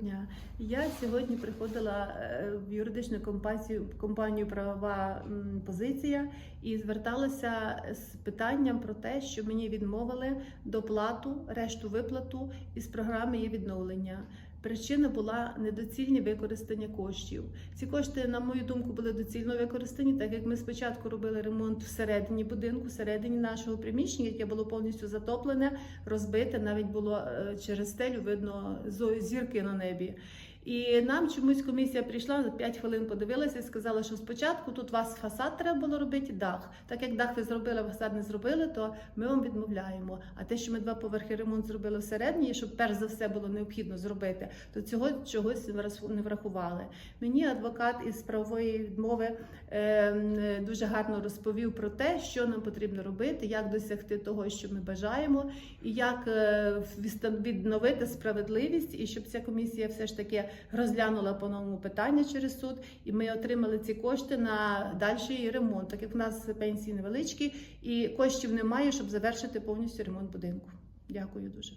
дня. Я сьогодні приходила е, в юридичну компанію, компанію правова позиція і зверталася з питанням про те, що мені відмовили доплату, решту виплату із програми є відновлення. Причина була недоцільне використання коштів. Ці кошти, на мою думку, були доцільно використані, так як ми спочатку робили ремонт всередині будинку, всередині нашого приміщення, яке було повністю затоплене, розбите. Навіть було е, через стелю видно зірки на небі. І нам чомусь комісія прийшла за 5 хвилин подивилася і сказала, що спочатку тут вас фасад треба було робити дах. Так як дах ви зробили, фасад не зробили, то ми вам відмовляємо. А те, що ми два поверхи ремонт зробили всередині, щоб перш за все було необхідно зробити, то цього чогось не врахували. Мені адвокат із правової відмови е, дуже гарно розповів про те, що нам потрібно робити, як досягти того, що ми бажаємо, і як е, відновити справедливість, і щоб ця комісія все ж таки розглянула по новому питання через суд, і ми отримали ці кошти на дальший ремонт, так як в нас пенсії невеличкі, і коштів немає, щоб завершити повністю ремонт будинку. Дякую дуже.